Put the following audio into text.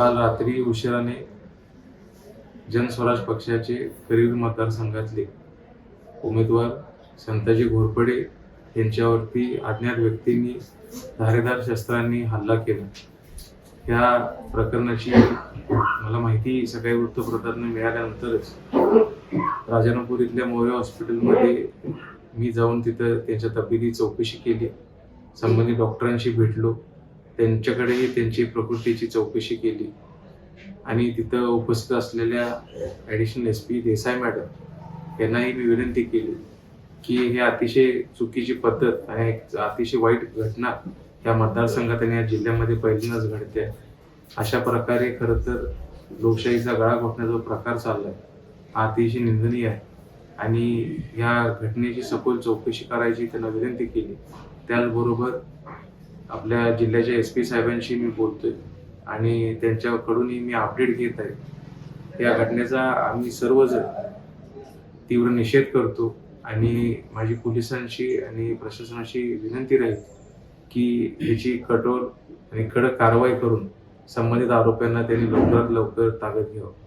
काल रात्री उशिराने जनस्वराज पक्षाचे करीर मतदारसंघातले उमेदवार संताजी घोरपडे यांच्यावरती अज्ञात व्यक्तींनी धारेदार शस्त्रांनी हल्ला केला. या प्रकरणाची मला माहिती सकाळी वृत्तपत्रातून मिळाल्यानंतरच राजानपूर इथल्या मोरे हॉस्पिटलमध्ये मी जाऊन तिथं त्यांच्या तब्येती चौकशी केली. संबंधित डॉक्टरांशी भेटलो. त्यांच्याकडेही त्यांची प्रकृतीची चौकशी केली. आणि तिथं उपस्थित असलेल्या additional S P Desai madam यांनाही मी विनंती केली की हे अतिशय चुकीची पद्धत आणि अतिशय वाईट घटना या मतदारसंघात आणि या जिल्ह्यामध्ये पहिल्यांदाच घडते. अशा प्रकारे खरं तर लोकशाहीचा गळा घोटण्याचा जो प्रकार चाललाय. हा अतिशय निंदनीय आहे. आणि या घटनेची सखोल चौकशी करायची त्यांना विनंती केली. त्याचबरोबर आपल्या जिल्ह्याच्या एस पी साहेबांशी मी बोलतोय. आणि त्यांच्याकडूनही मी अपडेट घेत आहे. या घटनेचा आम्ही सर्वजण तीव्र निषेध करतो आणि माझी पोलिसांशी आणि प्रशासनाशी विनंती राहील की याची कठोर आणि कडक कारवाई करून संबंधित आरोपींना त्यांनी लवकरात लवकर ताब्यात घ्यावं.